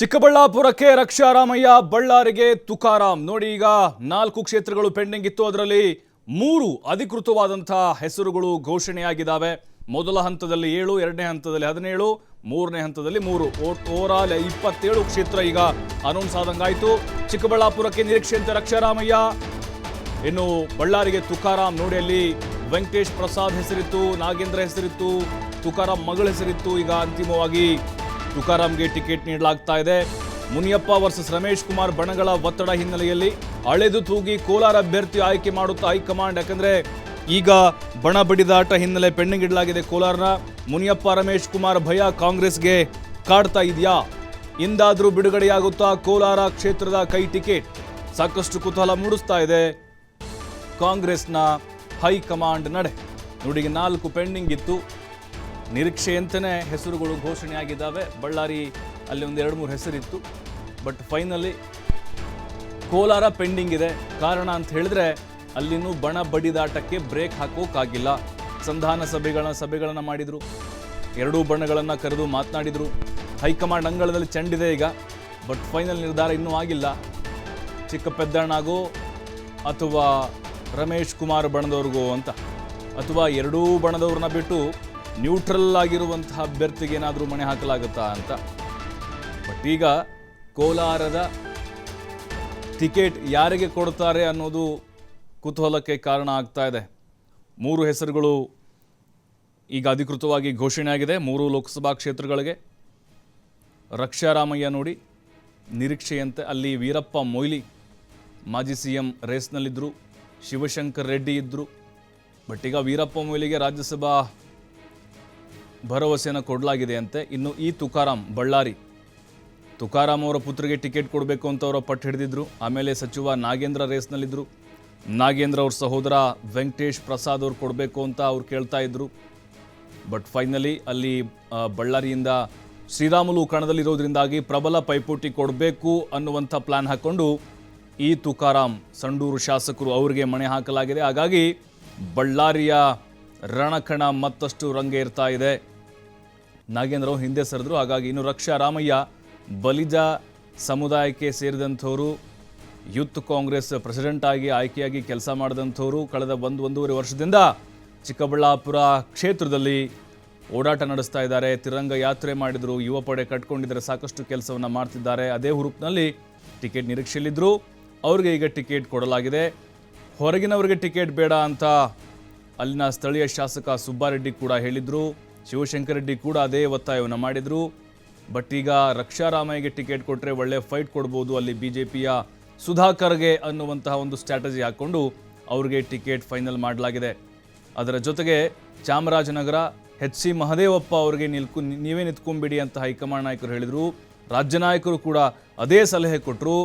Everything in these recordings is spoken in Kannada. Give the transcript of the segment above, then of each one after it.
ಚಿಕ್ಕಬಳ್ಳಾಪುರಕ್ಕೆ ರಕ್ಷಾರಾಮಯ್ಯ ಬಳ್ಳಾರಿಗೆ ತುಕಾರಾಮ್. ನೋಡಿ ಈಗ ನಾಲ್ಕು ಕ್ಷೇತ್ರಗಳು ಪೆಂಡಿಂಗ್ ಇತ್ತು. ಅದರಲ್ಲಿ ಮೂರು ಅಧಿಕೃತವಾದಂತಹ ಹೆಸರುಗಳು ಘೋಷಣೆಯಾಗಿದ್ದಾವೆ. ಮೊದಲ ಹಂತದಲ್ಲಿ ಏಳು, ಎರಡನೇ ಹಂತದಲ್ಲಿ ಹದಿನೇಳು, ಮೂರನೇ ಹಂತದಲ್ಲಿ ಮೂರು. ಓವರಾಲ್ ಇಪ್ಪತ್ತೇಳು ಕ್ಷೇತ್ರ ಈಗ ಅನೌನ್ಸ್ ಆದಂಗಾಯಿತು. ಚಿಕ್ಕಬಳ್ಳಾಪುರಕ್ಕೆ ನಿರೀಕ್ಷೆಯಂತೆ ರಕ್ಷಾರಾಮಯ್ಯ. ಇನ್ನು ಬಳ್ಳಾರಿಗೆ ತುಕಾರಾಮ್. ನೋಡಿ ಅಲ್ಲಿ ವೆಂಕಟೇಶ್ ಪ್ರಸಾದ್ ಹೆಸರಿತ್ತು, ನಾಗೇಂದ್ರ ಹೆಸರಿತ್ತು, ತುಕಾರಾಮ್ ಮಗಳ ಹೆಸರಿತ್ತು. ಈಗ ಅಂತಿಮವಾಗಿ ತುಕಾರಾಂಗೆ ಟಿಕೆಟ್ ನೀಡಲಾಗ್ತಾ ಇದೆ. ಮುನಿಯಪ್ಪ ವರ್ಸಸ್ ರಮೇಶ್ ಕುಮಾರ್ ಬಣಗಳ ಒತ್ತಡ ಹಿನ್ನೆಲೆಯಲ್ಲಿ ಅಳೆದು ತೂಗಿ ಕೋಲಾರ ಅಭ್ಯರ್ಥಿ ಆಯ್ಕೆ ಮಾಡುತ್ತಾ ಹೈಕಮಾಂಡ್. ಯಾಕಂದ್ರೆ ಈಗ ಬಣ ಬಡಿದಾಟ ಹಿನ್ನೆಲೆ ಪೆಂಡಿಂಗ್ ಇಡಲಾಗಿದೆ ಕೋಲಾರನ. ಮುನಿಯಪ್ಪ, ರಮೇಶ್ ಕುಮಾರ್ ಭಯ ಕಾಂಗ್ರೆಸ್ಗೆ ಕಾಡ್ತಾ ಇದೆಯಾ? ಇಂದಾದರೂ ಬಿಡುಗಡೆಯಾಗುತ್ತಾ ಕೋಲಾರ ಕ್ಷೇತ್ರದ ಕೈ ಟಿಕೆಟ್? ಸಾಕಷ್ಟು ಕುತೂಹಲ ಮೂಡಿಸ್ತಾ ಇದೆ ಕಾಂಗ್ರೆಸ್ನ ಹೈಕಮಾಂಡ್ ನಡೆ. ನೋಡಿ ನಾಲ್ಕು ಪೆಂಡಿಂಗ್ ಇತ್ತು. ನಿರೀಕ್ಷೆಯಂತೆಯೇ ಹೆಸರುಗಳು ಘೋಷಣೆಯಾಗಿದ್ದಾವೆ. ಬಳ್ಳಾರಿ ಅಲ್ಲಿ ಒಂದು ಎರಡು ಮೂರು ಹೆಸರಿತ್ತು. ಬಟ್ ಫೈನಲಿ ಕೋಲಾರ ಪೆಂಡಿಂಗ್ ಇದೆ. ಕಾರಣ ಅಂತ ಹೇಳಿದ್ರೆ ಅಲ್ಲಿನೂ ಬಣ ಬಡಿದಾಟಕ್ಕೆ ಬ್ರೇಕ್ ಹಾಕೋಕ್ಕಾಗಿಲ್ಲ ಸಂಧಾನ ಸಭೆಗಳ ಸಭೆಗಳನ್ನು ಮಾಡಿದರು. ಎರಡೂ ಬಣಗಳನ್ನು ಕರೆದು ಮಾತನಾಡಿದರು. ಹೈಕಮಾಂಡ್ ಅಂಗಳದಲ್ಲಿ ಚೆಂಡಿದೆ ಈಗ. ಬಟ್ ಫೈನಲ್ ನಿರ್ಧಾರ ಇನ್ನೂ ಆಗಿಲ್ಲ. ಚಿಕ್ಕ ಪೆದ್ದಣ್ಣಾಗೋ ಅಥವಾ ರಮೇಶ್ ಕುಮಾರ್ ಬಣದವ್ರಿಗೋ ಅಂತ. ಅಥವಾ ಎರಡೂ ಬಣದವ್ರನ್ನ ಬಿಟ್ಟು ನ್ಯೂಟ್ರಲ್ ಆಗಿರುವಂತಹ ಅಭ್ಯರ್ಥಿಗೆ ಏನಾದರೂ ಮಣೆ ಹಾಕಲಾಗುತ್ತಾ ಅಂತ? ಬಟ್ ಈಗ ಕೋಲಾರದ ಟಿಕೆಟ್ ಯಾರಿಗೆ ಕೊಡ್ತಾರೆ ಅನ್ನೋದು ಕುತೂಹಲಕ್ಕೆ ಕಾರಣ ಆಗ್ತಾ ಇದೆ. ಮೂರು ಹೆಸರುಗಳು ಈಗ ಅಧಿಕೃತವಾಗಿ ಘೋಷಣೆ ಆಗಿದೆ ಮೂರು ಲೋಕಸಭಾ ಕ್ಷೇತ್ರಗಳಿಗೆ. ರಕ್ಷಾರಾಮಯ್ಯ ನೋಡಿ. ನಿರೀಕ್ಷೆಯಂತೆ ಅಲ್ಲಿ ವೀರಪ್ಪ ಮೊಯ್ಲಿ ಮಾಜಿ ಸಿ ಎಂ ರೇಸ್ನಲ್ಲಿದ್ದರು ಶಿವಶಂಕರ್ ರೆಡ್ಡಿ ಇದ್ದರು ಬಟ್ ಈಗ ವೀರಪ್ಪ ಮೊಯ್ಲಿಗೆ ರಾಜ್ಯಸಭಾ ಭರವಸೆಯನ್ನು ಕೊಡಲಾಗಿದೆ ಅಂತೆ. ಇನ್ನು ಈ ತುಕಾರಾಮ್, ಬಳ್ಳಾರಿ. ತುಕಾರಾಮ್ ಅವರ ಪುತ್ರಿಗೆ ಟಿಕೆಟ್ ಕೊಡಬೇಕು ಅಂತ ಅವರ ಪಟ್ಟು ಹಿಡಿದಿದ್ರು. ಆಮೇಲೆ ಸಚಿವ ನಾಗೇಂದ್ರ ರೇಸ್ನಲ್ಲಿದ್ದರು ನಾಗೇಂದ್ರ ಅವ್ರ ಸಹೋದರ ವೆಂಕಟೇಶ್ ಪ್ರಸಾದ್ ಅವ್ರು ಕೊಡಬೇಕು ಅಂತ ಅವ್ರು ಕೇಳ್ತಾ ಇದ್ರು. ಬಟ್ ಫೈನಲಿ ಅಲ್ಲಿ ಬಳ್ಳಾರಿಯಿಂದ ಶ್ರೀರಾಮುಲು ಕಣದಲ್ಲಿರೋದ್ರಿಂದಾಗಿ ಪ್ರಬಲ ಪೈಪೋಟಿ ಕೊಡಬೇಕು ಅನ್ನುವಂಥ ಪ್ಲಾನ್ ಹಾಕ್ಕೊಂಡು ಈ ತುಕಾರಾಮ್, ಸಂಡೂರು ಶಾಸಕರು ಅವರಿಗೆ ಮಣೆ ಹಾಕಲಾಗಿದೆ. ಹಾಗಾಗಿ ಬಳ್ಳಾರಿಯ ರಣಕಣ ಮತ್ತಷ್ಟು ರಂಗೇರ್ತಾ ಇದೆ. ನಾಗೇಂದ್ರ ಹಿಂದೆ ಸರಿದ್ರು, ಹಾಗಾಗಿ ಇನ್ನು ರಕ್ಷಾ ರಾಮಯ್ಯ, ಬಲಿಜ ಸಮುದಾಯಕ್ಕೆ ಸೇರಿದಂಥವರು, ಯೂತ್ ಕಾಂಗ್ರೆಸ್ ಪ್ರೆಸಿಡೆಂಟ್ ಆಗಿ ಆಯ್ಕೆಯಾಗಿ ಕೆಲಸ ಮಾಡಿದಂಥವರು ಕಳೆದ ಒಂದು ಒಂದೂವರೆ ವರ್ಷದಿಂದ ಚಿಕ್ಕಬಳ್ಳಾಪುರ ಕ್ಷೇತ್ರದಲ್ಲಿ ಓಡಾಟ ನಡೆಸ್ತಾ ಇದ್ದಾರೆ. ತಿರಂಗ ಯಾತ್ರೆ ಮಾಡಿದರು, ಯುವ ಪಡೆ ಕಟ್ಕೊಂಡಿದ್ದಾರೆ ಸಾಕಷ್ಟು ಕೆಲಸವನ್ನು ಮಾಡ್ತಿದ್ದಾರೆ. ಅದೇ ಹುರುಪಿನಲ್ಲಿ ಟಿಕೆಟ್ ನಿರೀಕ್ಷೆಯಲ್ಲಿದ್ದರು ಅವ್ರಿಗೆ ಈಗ ಟಿಕೆಟ್ ಕೊಡಲಾಗಿದೆ. ಹೊರಗಿನವರಿಗೆ ಟಿಕೆಟ್ ಬೇಡ ಅಂತ ಅಲ್ಲಿನ ಸ್ಥಳೀಯ ಶಾಸಕ ಸುಬ್ಬಾರೆಡ್ಡಿ ಕೂಡ ಹೇಳಿದರು. ಶಿವಶಂಕರ ರೆಡ್ಡಿ ಕೂಡ ಅದೇ ಒತ್ತಾಯವನ್ನು ಮಾಡಿದ್ರು. ಬಟ್ ಈಗ ರಕ್ಷಾರಾಮಯ್ಯಗೆ ಟಿಕೆಟ್ ಕೊಟ್ಟರೆ ಒಳ್ಳೆ ಫೈಟ್ ಕೊಡ್ಬೋದು ಅಲ್ಲಿ ಬಿ ಜೆ ಪಿಯ ಸುಧಾಕರ್ಗೆ ಅನ್ನುವಂತಹ ಒಂದು ಸ್ಟ್ರಾಟಜಿ ಹಾಕ್ಕೊಂಡು ಅವ್ರಿಗೆ ಟಿಕೆಟ್ ಫೈನಲ್ ಮಾಡಲಾಗಿದೆ. ಅದರ ಜೊತೆಗೆ ಚಾಮರಾಜನಗರ ಎಚ್ ಸಿ ಮಹದೇವಪ್ಪ ಅವರಿಗೆ ನಿಲ್ಕು ನೀವೇ ನಿಂತ್ಕೊಂಬಿಡಿ ಅಂತ ಹೈಕಮಾಂಡ್ ನಾಯಕರು ಹೇಳಿದರು. ರಾಜ್ಯ ನಾಯಕರು ಕೂಡ ಅದೇ ಸಲಹೆ ಕೊಟ್ಟರು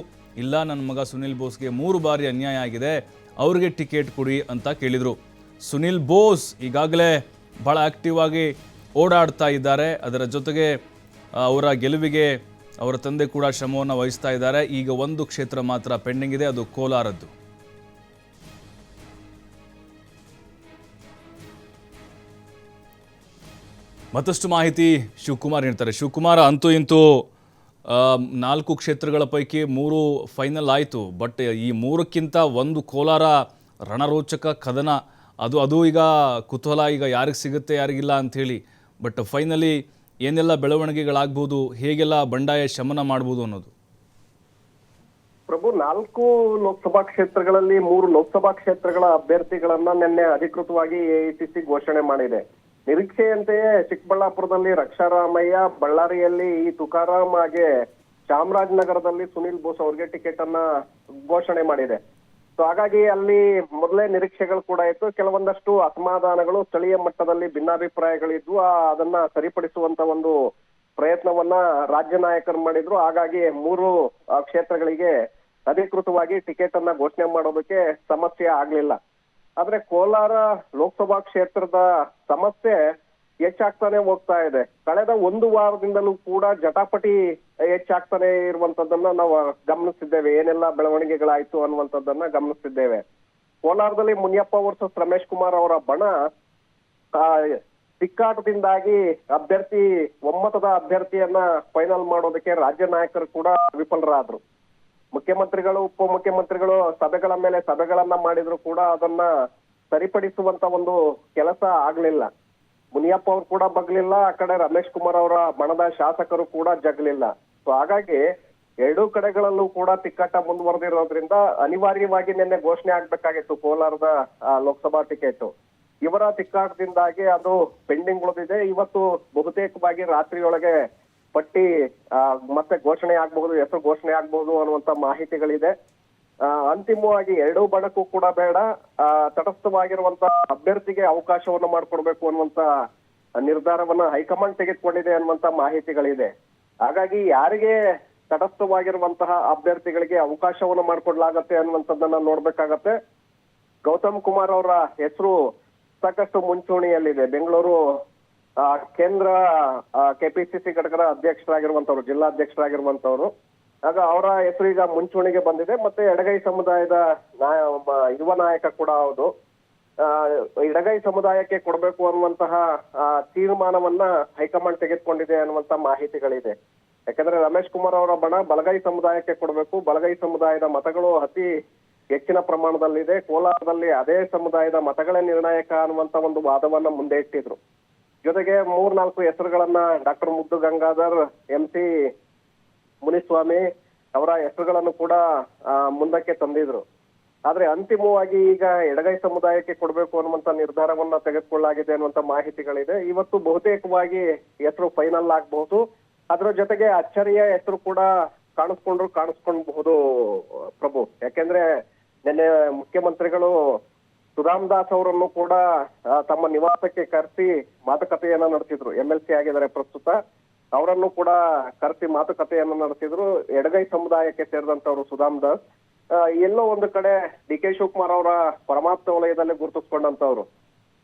ಇಲ್ಲ, ನನ್ನ ಮಗ ಸುನಿಲ್ ಬೋಸ್ಗೆ ಮೂರು ಬಾರಿ ಅನ್ಯಾಯ ಆಗಿದೆ. ಅವ್ರಿಗೆ ಟಿಕೆಟ್ ಕೊಡಿ ಅಂತ ಕೇಳಿದರು. ಸುನಿಲ್ ಬೋಸ್ ಈಗಾಗಲೇ ಭಾಳ ಆಕ್ಟಿವ್ ಆಗಿ ಓಡಾಡ್ತಾ ಇದ್ದಾರೆ. ಅದರ ಜೊತೆಗೆ ಅವರ ಗೆಲುವಿಗೆ ಅವರ ತಂದೆ ಕೂಡ ಶ್ರಮವನ್ನು ವಹಿಸ್ತಾ ಇದ್ದಾರೆ. ಈಗ ಒಂದು ಕ್ಷೇತ್ರ ಮಾತ್ರ ಪೆಂಡಿಂಗ್ ಇದೆ, ಅದು ಕೋಲಾರದ್ದು. ಮತ್ತಷ್ಟು ಮಾಹಿತಿ ಶಿವಕುಮಾರ್ ಹೇಳ್ತಾರೆ ಶಿವಕುಮಾರ್, ಅಂತೂ ಇಂತೂ ನಾಲ್ಕು ಕ್ಷೇತ್ರಗಳ ಪೈಕಿ ಮೂರು ಫೈನಲ್ ಆಯಿತು. ಬಟ್ ಈ ಮೂರಕ್ಕಿಂತ ಒಂದು ಕೋಲಾರ ರಣರೋಚಕ ಕದನ ಅದು ಅದು ಈಗ ಕುತೂಹಲ, ಈಗ ಯಾರಿಗೆ ಸಿಗುತ್ತೆ, ಯಾರಿಗಿಲ್ಲ ಅಂಥೇಳಿ. ಬಟ್ ಫೈನಲಿ ಏನೆಲ್ಲ ಬೆಳವಣಿಗೆಗಳಾಗ್ಬೋದು, ಹೇಗೆಲ್ಲ ಬಂಡಾಯ ಶಮನ ಮಾಡ್ಬೋದು ಅನ್ನೋದು? ಪ್ರಭು, ನಾಲ್ಕು ಲೋಕಸಭಾ ಕ್ಷೇತ್ರಗಳಲ್ಲಿ ಮೂರು ಲೋಕಸಭಾ ಕ್ಷೇತ್ರಗಳ ಅಭ್ಯರ್ಥಿಗಳನ್ನ ನಿನ್ನೆ ಅಧಿಕೃತವಾಗಿ ಎಐಸಿಸಿ ಘೋಷಣೆ ಮಾಡಿದೆ. ನಿರೀಕ್ಷೆಯಂತೆಯೇ ಚಿಕ್ಕಬಳ್ಳಾಪುರದಲ್ಲಿ ರಕ್ಷಾರಾಮಯ್ಯ, ಬಳ್ಳಾರಿಯಲ್ಲಿ ಈ ತುಕಾರಾಮ್ ಹಾಗೆ ಚಾಮರಾಜನಗರದಲ್ಲಿ ಸುನಿಲ್ ಬೋಸ್ ಅವ್ರಿಗೆ ಟಿಕೆಟ್ ಅನ್ನ ಘೋಷಣೆ ಮಾಡಿದೆ. ಸೊ ಹಾಗಾಗಿ ಅಲ್ಲಿ ಮೊದಲೇ ನಿರೀಕ್ಷೆಗಳು ಕೂಡ ಇತ್ತು. ಕೆಲವೊಂದಷ್ಟು ಅಸಮಾಧಾನಗಳು ಸ್ಥಳೀಯ ಮಟ್ಟದಲ್ಲಿ ಭಿನ್ನಾಭಿಪ್ರಾಯಗಳಿದ್ವು. ಅದನ್ನ ಸರಿಪಡಿಸುವಂತ ಒಂದು ಪ್ರಯತ್ನವನ್ನ ರಾಜ್ಯ ನಾಯಕರು ಮಾಡಿದ್ರು. ಹಾಗಾಗಿ ಮೂರು ಕ್ಷೇತ್ರಗಳಿಗೆ ಅಧಿಕೃತವಾಗಿ ಟಿಕೆಟ್ ಅನ್ನ ಘೋಷಣೆ ಮಾಡೋದಕ್ಕೆ ಸಮಸ್ಯೆ ಆಗ್ಲಿಲ್ಲ. ಆದ್ರೆ ಕೋಲಾರ ಲೋಕಸಭಾ ಕ್ಷೇತ್ರದ ಸಮಸ್ಯೆ ಹೆಚ್ಚಾಗ್ತಾನೆ ಹೋಗ್ತಾ ಇದೆ. ಕಳೆದ ಒಂದು ವಾರದಿಂದಲೂ ಕೂಡ ಜಟಾಪಟಿ ಹೆಚ್ಚಾಗ್ತಾನೆ ಇರುವಂತದ್ದನ್ನ ನಾವು ಗಮನಿಸಿದ್ದೇವೆ ಏನೆಲ್ಲ ಬೆಳವಣಿಗೆಗಳಾಯ್ತು ಅನ್ನುವಂಥದ್ದನ್ನ ಗಮನಿಸಿದ್ದೇವೆ ಕೋಲಾರದಲ್ಲಿ ಮುನಿಯಪ್ಪ ವರ್ಸಸ್ ರಮೇಶ್ ಕುಮಾರ್ ಅವರ ಬಣ ಆ, ತಿಕ್ಕಾಟದಿಂದಾಗಿ ಅಭ್ಯರ್ಥಿ ಒಮ್ಮತದ ಅಭ್ಯರ್ಥಿಯನ್ನ ಫೈನಲ್ ಮಾಡೋದಕ್ಕೆ ರಾಜ್ಯ ನಾಯಕರು ಕೂಡ ವಿಫಲರಾದ್ರು. ಮುಖ್ಯಮಂತ್ರಿಗಳು ಉಪಮುಖ್ಯಮಂತ್ರಿಗಳು ಸಭೆಗಳ ಮೇಲೆ ಸಭೆಗಳನ್ನ ಮಾಡಿದ್ರು ಕೂಡ ಅದನ್ನ ಸರಿಪಡಿಸುವಂತ ಒಂದು ಕೆಲಸ ಆಗ್ಲಿಲ್ಲ. ಮುನಿಯಪ್ಪ ಅವರು ಕೂಡ ಬಗ್ಲಿಲ್ಲ, ಆ ಕಡೆ ರಮೇಶ್ ಕುಮಾರ್ ಅವರ ಬಣದ ಶಾಸಕರು ಕೂಡ ಜಗ್ಲಿಲ್ಲ. ಸೊ ಹಾಗಾಗಿ ಎರಡೂ ಕಡೆಗಳಲ್ಲೂ ಕೂಡ ತಿಕ್ಕಾಟ ಮುಂದುವರೆದಿರೋದ್ರಿಂದ ಅನಿವಾರ್ಯವಾಗಿ ನಿನ್ನೆ ಘೋಷಣೆ ಆಗ್ಬೇಕಾಗಿತ್ತು ಕೋಲಾರದ ಲೋಕಸಭಾ ಟಿಕೆಟ್. ಇವರ ತಿಕ್ಕಾಟದಿಂದಾಗಿ ಅದು ಪೆಂಡಿಂಗ್ ಉಳಿದಿದೆ. ಇವತ್ತು ಬಹುತೇಕವಾಗಿ ರಾತ್ರಿಯೊಳಗೆ ಪಟ್ಟಿ ಮತ್ತೆ ಘೋಷಣೆ ಆಗ್ಬಹುದು, ಹೆಸರು ಘೋಷಣೆ ಆಗ್ಬಹುದು ಅನ್ನುವಂತ ಮಾಹಿತಿಗಳಿದೆ. ಅಂತಿಮವಾಗಿ ಎರಡೂ ಬಣಕ್ಕೂ ಕೂಡ ಬೇಡ. ಆ, ತಟಸ್ಥವಾಗಿರುವಂತ ಅಭ್ಯರ್ಥಿಗೆ ಅವಕಾಶವನ್ನು ಮಾಡಿಕೊಡ್ಬೇಕು ಅನ್ನುವಂತ ನಿರ್ಧಾರವನ್ನ ಹೈಕಮಾಂಡ್ ತೆಗೆದುಕೊಂಡಿದೆ ಅನ್ನುವಂತ ಮಾಹಿತಿಗಳಿದೆ. ಹಾಗಾಗಿ ಯಾರಿಗೆ ತಟಸ್ಥವಾಗಿರುವಂತಹ ಅಭ್ಯರ್ಥಿಗಳಿಗೆ ಅವಕಾಶವನ್ನು ಮಾಡಿಕೊಡ್ಲಾಗತ್ತೆ ಅನ್ನುವಂಥದ್ದನ್ನ ನೋಡ್ಬೇಕಾಗತ್ತೆ. ಗೌತಮ್ ಕುಮಾರ್ ಅವರ ಹೆಸರು ಸಾಕಷ್ಟು ಮುಂಚೂಣಿಯಲ್ಲಿದೆ. ಬೆಂಗಳೂರು ಕೇಂದ್ರ ಕೆಪಿಸಿಸಿ ಘಟಕದ ಅಧ್ಯಕ್ಷರಾಗಿರುವಂತವ್ರು ಜಿಲ್ಲಾಧ್ಯಕ್ಷರಾಗಿರುವಂತವ್ರು ಆಗ ಅವರ ಹೆಸರು ಈಗ ಮುಂಚೂಣಿಗೆ ಬಂದಿದೆ. ಮತ್ತೆ ಎಡಗೈ ಸಮುದಾಯದ ನಾಯ ಯುವ ನಾಯಕ ಕೂಡ ಹೌದು. ಎಡಗೈ ಸಮುದಾಯಕ್ಕೆ ಕೊಡಬೇಕು ಅನ್ನುವಂತಹ ತೀರ್ಮಾನವನ್ನ ಹೈಕಮಾಂಡ್ ತೆಗೆದುಕೊಂಡಿದೆ ಅನ್ನುವಂತ ಮಾಹಿತಿಗಳಿದೆ. ಯಾಕಂದ್ರೆ ರಮೇಶ್ ಕುಮಾರ್ ಅವರ ಬಣ ಬಲಗೈ ಸಮುದಾಯಕ್ಕೆ ಕೊಡಬೇಕು. ಬಲಗೈ ಸಮುದಾಯದ ಮತಗಳು ಅತಿ ಹೆಚ್ಚಿನ ಪ್ರಮಾಣದಲ್ಲಿದೆ. ಕೋಲಾರದಲ್ಲಿ ಅದೇ ಸಮುದಾಯದ ಮತಗಳೇ ನಿರ್ಣಾಯಕ ಅನ್ನುವಂತ ಒಂದು ವಾದವನ್ನ ಮುಂದೆ ಇಟ್ಟಿದ್ರು. ಜೊತೆಗೆ ಮೂರ್ನಾಲ್ಕು ಹೆಸರುಗಳನ್ನ ಡಾಕ್ಟರ್ ಮುದ್ದು ಗಂಗಾಧರ್, ಎಂ ಸಿ ಮುನಿಸ್ವಾಮಿ ಅವರ ಹೆಸರುಗಳನ್ನು ಕೂಡ ಮುಂದಕ್ಕೆ ತಂದಿದ್ರು. ಆದ್ರೆ ಅಂತಿಮವಾಗಿ ಈಗ ಎಡಗೈ ಸಮುದಾಯಕ್ಕೆ ಕೊಡಬೇಕು ಅನ್ನುವಂತ ನಿರ್ಧಾರವನ್ನ ತೆಗೆದುಕೊಳ್ಳಲಾಗಿದೆ ಅನ್ನುವಂತ ಮಾಹಿತಿಗಳಿದೆ. ಇವತ್ತು ಬಹುತೇಕವಾಗಿ ಹೆಸರು ಫೈನಲ್ ಆಗಬಹುದು. ಅದರ ಜೊತೆಗೆ ಅಚ್ಚರಿಯ ಹೆಸರು ಕೂಡ ಕಾಣಿಸ್ಕೊಂಡ್ರು ಕಾಣಿಸ್ಕೊಳ್ಬಹುದು, ಪ್ರಭು. ಯಾಕೆಂದ್ರೆ ನಿನ್ನೆ ಮುಖ್ಯಮಂತ್ರಿಗಳು ಸುಧಾಮ್ ದಾಸ್ ಅವರನ್ನು ಕೂಡ ತಮ್ಮ ನಿವಾಸಕ್ಕೆ ಕರೆಸಿ ಮಾತುಕತೆಯನ್ನ ನಡೆಸಿದ್ರು. ಎಂ ಎಲ್ ಸಿ ಆಗಿದ್ದಾರೆ ಪ್ರಸ್ತುತ. ಅವರನ್ನು ಕೂಡ ಕರೆಸಿ ಮಾತುಕತೆಯನ್ನು ನಡೆಸಿದ್ರು. ಎಡಗೈ ಸಮುದಾಯಕ್ಕೆ ಸೇರಿದಂತವರು ಸುಧಾಮ್ ದಾಸ್. ಎಲ್ಲೋ ಒಂದು ಕಡೆ ಡಿ ಕೆ ಶಿವಕುಮಾರ್ ಅವರ ಪರಮಾಪ್ತ ವಲಯದಲ್ಲಿ ಗುರುತಿಸ್ಕೊಂಡಂತವ್ರು.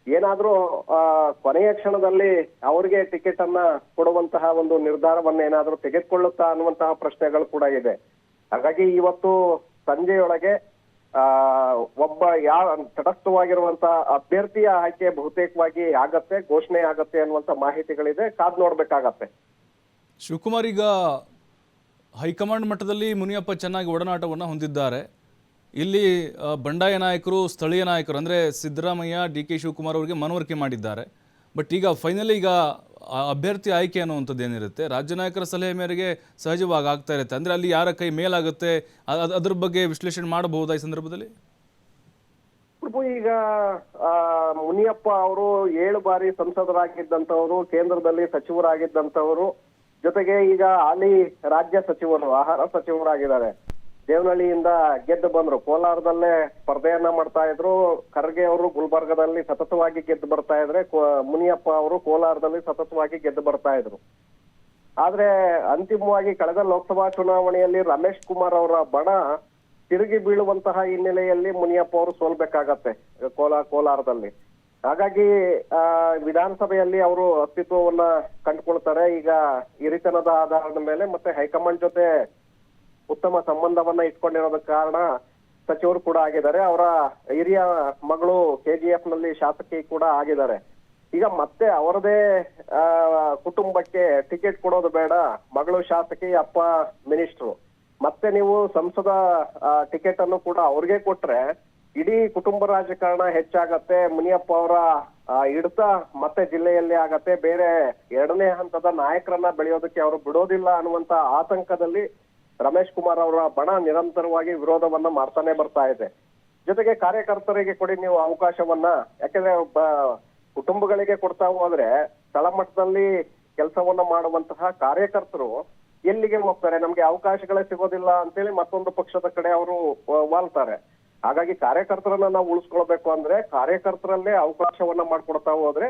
ಏನಾದ್ರೂ, ಆ, ಕೊನೆಯ ಕ್ಷಣದಲ್ಲಿ ಅವರಿಗೆ ಟಿಕೆಟ್ ಅನ್ನ ಕೊಡುವಂತಹ ಒಂದು ನಿರ್ಧಾರವನ್ನ ಏನಾದ್ರೂ ತೆಗೆದುಕೊಳ್ಳುತ್ತಾ ಅನ್ನುವಂತಹ ಪ್ರಶ್ನೆಗಳು ಕೂಡ ಇದೆ. ಹಾಗಾಗಿ ಇವತ್ತು ಸಂಜೆಯೊಳಗೆ ಒಬ್ಬ ಯಾವ ತಟಸ್ಥವಾಗಿರುವಂತಹ ಅಭ್ಯರ್ಥಿಯ ಆಯ್ಕೆ ಬಹುತೇಕವಾಗಿ ಆಗತ್ತೆ, ಘೋಷಣೆ ಆಗತ್ತೆ ಅನ್ನುವಂತ ಮಾಹಿತಿಗಳಿದೆ. ಕಾದ್ ನೋಡ್ಬೇಕಾಗತ್ತೆ. ಶಿವಕುಮಾರ್ ಈಗ ಹೈಕಮಾಂಡ್ ಮಟ್ಟದಲ್ಲಿ ಮುನಿಯಪ್ಪ ಚೆನ್ನಾಗಿ ಒಡನಾಟವನ್ನು ಹೊಂದಿದ್ದಾರೆ. ಇಲ್ಲಿ ಬಂಡಾಯ ನಾಯಕರು, ಸ್ಥಳೀಯ ನಾಯಕರು, ಅಂದರೆ ಸಿದ್ದರಾಮಯ್ಯ, ಡಿ ಕೆ ಶಿವಕುಮಾರ್ ಅವರಿಗೆ ಮನವರಿಕೆ ಮಾಡಿದ್ದಾರೆ. ಬಟ್ ಈಗ ಫೈನಲಿ ಈಗ ಅಭ್ಯರ್ಥಿ ಆಯ್ಕೆ ಅನ್ನುವಂಥದ್ದು ಏನಿರುತ್ತೆ? ರಾಜ್ಯ ನಾಯಕರ ಸಲಹೆ ಮೇರೆಗೆ ಸಹಜವಾಗಿ ಆಗ್ತಾ ಇರುತ್ತೆ. ಅಂದರೆ ಅಲ್ಲಿ ಯಾರ ಕೈ ಮೇಲಾಗುತ್ತೆ? ಅದ್ರ ಬಗ್ಗೆ ವಿಶ್ಲೇಷಣೆ ಮಾಡಬಹುದಾ ಈ ಸಂದರ್ಭದಲ್ಲಿ? ಈಗ ಮುನಿಯಪ್ಪ ಅವರು ಏಳು ಬಾರಿ ಸಂಸದರಾಗಿದ್ದಂಥವರು, ಕೇಂದ್ರದಲ್ಲಿ ಸಚಿವರಾಗಿದ್ದಂಥವರು, ಜೊತೆಗೆ ಈಗ ಹಾಲಿ ರಾಜ್ಯ ಸಚಿವರು ಆಹಾರ ಸಚಿವರಾಗಿದ್ದಾರೆ. ದೇವನಹಳ್ಳಿಯಿಂದ ಗೆದ್ದು ಬಂದ್ರು. ಕೋಲಾರದಲ್ಲೇ ಸ್ಪರ್ಧೆಯನ್ನ ಮಾಡ್ತಾ ಇದ್ರು. ಖರ್ಗೆ ಅವರು ಗುಲ್ಬರ್ಗದಲ್ಲಿ ಸತತವಾಗಿ ಗೆದ್ದು ಬರ್ತಾ ಇದ್ರೆ ಮುನಿಯಪ್ಪ ಅವರು ಕೋಲಾರದಲ್ಲಿ ಸತತವಾಗಿ ಗೆದ್ದು ಬರ್ತಾ ಇದ್ರು. ಆದ್ರೆ ಅಂತಿಮವಾಗಿ ಕಳೆದ ಲೋಕಸಭಾ ಚುನಾವಣೆಯಲ್ಲಿ ರಮೇಶ್ ಕುಮಾರ್ ಅವರ ಬಣ ತಿರುಗಿ ಬೀಳುವಂತಹ ಹಿನ್ನೆಲೆಯಲ್ಲಿ ಮುನಿಯಪ್ಪ ಅವರು ಸೋಲ್ಬೇಕಾಗತ್ತೆ, ಕೋಲಾ, ಕೋಲಾರದಲ್ಲಿ. ಹಾಗಾಗಿ, ಆ, ವಿಧಾನಸಭೆಯಲ್ಲಿ ಅವರು ಅಸ್ತಿತ್ವವನ್ನ ಕಂಡುಕೊಳ್ತಾರೆ. ಈಗ ಹಿರಿತನದ ಆಧಾರದ ಮೇಲೆ ಮತ್ತೆ ಹೈಕಮಾಂಡ್ ಜೊತೆ ಉತ್ತಮ ಸಂಬಂಧವನ್ನ ಇಟ್ಕೊಂಡಿರೋದ ಕಾರಣ ಸಚಿವರು ಕೂಡ ಆಗಿದ್ದಾರೆ. ಅವರ ಹಿರಿಯ ಮಗಳು ಕೆಜಿಎಫ್ನಲ್ಲಿ ಶಾಸಕಿ ಕೂಡ ಆಗಿದ್ದಾರೆ. ಈಗ ಮತ್ತೆ ಅವರದೇ ಕುಟುಂಬಕ್ಕೆ ಟಿಕೆಟ್ ಕೊಡೋದು ಬೇಡ. ಮಗಳು ಶಾಸಕಿ, ಅಪ್ಪ ಮಿನಿಸ್ಟ್ರು ಮತ್ತೆ ನೀವು ಸಂಸದ ಟಿಕೆಟ್ ಅನ್ನು ಕೂಡ ಅವ್ರಿಗೆ ಕೊಟ್ರೆ ಇಡೀ ಕುಟುಂಬ ರಾಜಕಾರಣ ಹೆಚ್ಚಾಗತ್ತೆ. ಮುನಿಯಪ್ಪ ಅವರ ಹಿಡಿತ ಮತ್ತೆ ಜಿಲ್ಲೆಯಲ್ಲಿ ಆಗತ್ತೆ. ಬೇರೆ ಎರಡನೇ ಹಂತದ ನಾಯಕರನ್ನ ಬೆಳೆಯೋದಕ್ಕೆ ಅವರು ಬಿಡೋದಿಲ್ಲ ಅನ್ನುವಂತ ಆತಂಕದಲ್ಲಿ ರಮೇಶ್ ಕುಮಾರ್ ಅವರ ಬಣ ನಿರಂತರವಾಗಿ ವಿರೋಧವನ್ನ ಮಾಡ್ತಾನೆ ಬರ್ತಾ ಇದೆ. ಜೊತೆಗೆ ಕಾರ್ಯಕರ್ತರಿಗೆ ಕೊಡಿ ನೀವು ಅವಕಾಶವನ್ನ. ಯಾಕಂದ್ರೆ ಒಬ್ಬ ಕುಟುಂಬಗಳಿಗೆ ಕೊಡ್ತಾ ಹೋದ್ರೆ ತಳಮಟ್ಟದಲ್ಲಿ ಕೆಲಸವನ್ನ ಮಾಡುವಂತಹ ಕಾರ್ಯಕರ್ತರು ಎಲ್ಲಿಗೆ ಹೋಗ್ತಾರೆ? ನಮ್ಗೆ ಅವಕಾಶಗಳೇ ಸಿಗೋದಿಲ್ಲ ಅಂತೇಳಿ ಮತ್ತೊಂದು ಪಕ್ಷದ ಕಡೆ ಅವರು ವಾಲ್ತಾರೆ. ಹಾಗಾಗಿ ಕಾರ್ಯಕರ್ತರನ್ನ ನಾವು ಉಳಿಸ್ಕೊಳ್ಬೇಕು ಅಂದ್ರೆ ಕಾರ್ಯಕರ್ತರಲ್ಲೇ ಅವಕಾಶವನ್ನ ಮಾಡ್ಕೊಡ್ತಾ ಹೋದ್ರೆ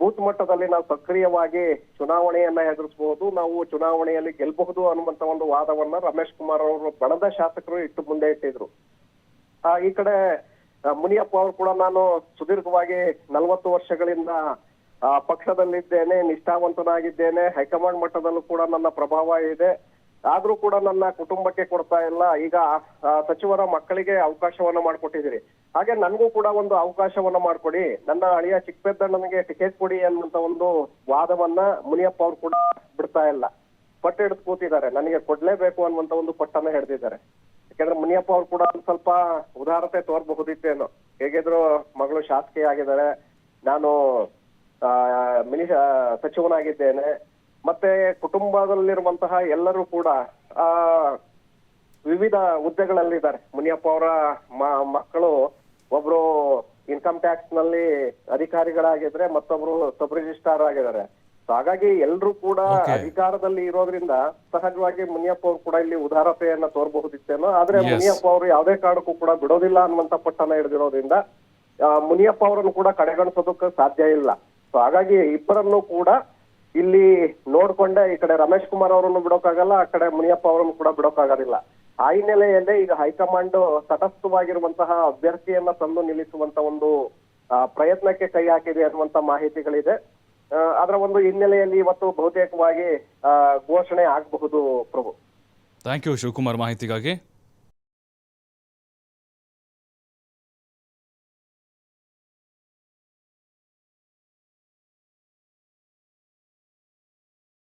ಬೂತ್ ಮಟ್ಟದಲ್ಲಿ ನಾವು ಸಕ್ರಿಯವಾಗಿ ಚುನಾವಣೆಯನ್ನ ಎದುರಿಸಬಹುದು ನಾವು ಚುನಾವಣೆಯಲ್ಲಿ ಗೆಲ್ಲಬಹುದು ಅನ್ನುವಂತ ಒಂದು ವಾದವನ್ನ ರಮೇಶ್ ಕುಮಾರ್ ಅವರು ಬಣದ ಶಾಸಕರು ಇಟ್ಟು ಮುಂದೆ ಇಟ್ಟಿದ್ರು. ಆ, ಈ ಕಡೆ ಮುನಿಯಪ್ಪ ಅವರು ಕೂಡ ನಾನು ಸುದೀರ್ಘವಾಗಿ ನಲವತ್ತು ವರ್ಷಗಳಿಂದ ಪಕ್ಷದಲ್ಲಿದ್ದೇನೆ ನಿಷ್ಠಾವಂತನಾಗಿದ್ದೇನೆ ಹೈಕಮಾಂಡ್ ಮಟ್ಟದಲ್ಲೂ ಕೂಡ ನನ್ನ ಪ್ರಭಾವ ಇದೆ. ಆದ್ರೂ ಕೂಡ ನನ್ನ ಕುಟುಂಬಕ್ಕೆ ಕೊಡ್ತಾ ಇಲ್ಲ. ಈಗ ಸಚಿವರ ಮಕ್ಕಳಿಗೆ ಅವಕಾಶವನ್ನ ಮಾಡಿಕೊಟ್ಟಿದ್ದೀರಿ. ಹಾಗೆ ನನಗೂ ಕೂಡ ಒಂದು ಅವಕಾಶವನ್ನ ಮಾಡಿಕೊಡಿ. ನನ್ನ ಅಳಿಯ ಚಿಕ್ಕಪೆದ್ದಣ್ಣನಿಗೆ ಟಿಕೆಟ್ ಕೊಡಿ ಅನ್ನುವಂತ ಒಂದು ವಾದವನ್ನ ಮುನಿಯಪ್ಪ ಅವ್ರು ಕೂಡ ಬಿಡ್ತಾ ಇಲ್ಲ. ಪಟ್ಟ ಹಿಡಿದು ಕೂತಿದ್ದಾರೆ. ನನಗೆ ಕೊಡ್ಲೇಬೇಕು ಅನ್ನುವಂತ ಒಂದು ಪಟ್ಟನ್ನ ಹಿಡಿದಿದ್ದಾರೆ. ಯಾಕಂದ್ರೆ ಮುನಿಯಪ್ಪ ಅವ್ರು ಕೂಡ ಒಂದ್ ಸ್ವಲ್ಪ ಉದಾರತೆ ತೋರ್ಬಹುದಿತ್ತೇನೋ. ಹೇಗಿದ್ರು ಮಗಳು ಶಾಸಕಿ ಆಗಿದ್ದಾರೆ ನಾನು ಮಿನಿ ಸಚಿವನಾಗಿದ್ದೇನೆ. ಮತ್ತೆ ಕುಟುಂಬದಲ್ಲಿರುವಂತಹ ಎಲ್ಲರೂ ಕೂಡ ಆ ವಿವಿಧ ಹುದ್ದೆಗಳಲ್ಲಿದ್ದಾರೆ. ಮುನಿಯಪ್ಪ ಅವರ ಮಕ್ಕಳು ಒಬ್ರು ಇನ್ಕಮ್ ಟ್ಯಾಕ್ಸ್ನಲ್ಲಿ ಅಧಿಕಾರಿಗಳಾಗಿದ್ರೆ ಮತ್ತೊಬ್ರು ಸಬ್ ರಿಜಿಸ್ಟ್ರಾರ್ ಆಗಿದ್ದಾರೆ. ಸೊ ಹಾಗಾಗಿ ಎಲ್ರು ಕೂಡ ಅಧಿಕಾರದಲ್ಲಿ ಇರೋದ್ರಿಂದ ಸಹಜವಾಗಿ ಮುನಿಯಪ್ಪ ಅವರು ಕೂಡ ಇಲ್ಲಿ ಉದಾರತೆಯನ್ನ ತೋರ್ಬಹುದಿತ್ತೇನೋ. ಆದ್ರೆ ಮುನಿಯಪ್ಪ ಅವರು ಯಾವುದೇ ಕಾರಣಕ್ಕೂ ಕೂಡ ಬಿಡೋದಿಲ್ಲ ಅನ್ನುವಂತ ಪಟ್ಟಣ ಹಿಡಿದಿರೋದ್ರಿಂದ ಆ, ಮುನಿಯಪ್ಪ ಅವರನ್ನು ಕೂಡ ಕಡೆಗಣಿಸೋದಕ್ಕೆ ಸಾಧ್ಯ ಇಲ್ಲ. ಸೊ ಹಾಗಾಗಿ ಇಬ್ಬರನ್ನು ಕೂಡ ಇಲ್ಲಿ ನೋಡ್ಕೊಂಡೆ ಈ ಕಡೆ ರಮೇಶ್ ಕುಮಾರ್ ಅವರನ್ನು ಬಿಡೋಕಾಗಲ್ಲ, ಆ ಕಡೆ ಮುನಿಯಪ್ಪ ಅವರನ್ನು ಕೂಡ ಬಿಡೋಕ್ಕಾಗೋದಿಲ್ಲ ಆ ಹಿನ್ನೆಲೆಯಲ್ಲೇ ಈಗ ಹೈಕಮಾಂಡ್ ತಟಸ್ಥವಾಗಿರುವಂತಹ ಅಭ್ಯರ್ಥಿಯನ್ನ ತಂದು ನಿಲ್ಲಿಸುವಂತ ಒಂದು ಪ್ರಯತ್ನಕ್ಕೆ ಕೈ ಹಾಕಿದೆ ಅನ್ನುವಂತ ಮಾಹಿತಿಗಳಿದೆ. ಅದರ ಒಂದು ಹಿನ್ನೆಲೆಯಲ್ಲಿ ಇವತ್ತು ಬಹುತೇಕವಾಗಿ ಘೋಷಣೆ ಆಗಬಹುದು ಪ್ರಭು. ಥ್ಯಾಂಕ್ ಯು ಶಿವಕುಮಾರ್ ಮಾಹಿತಿಗಾಗಿ.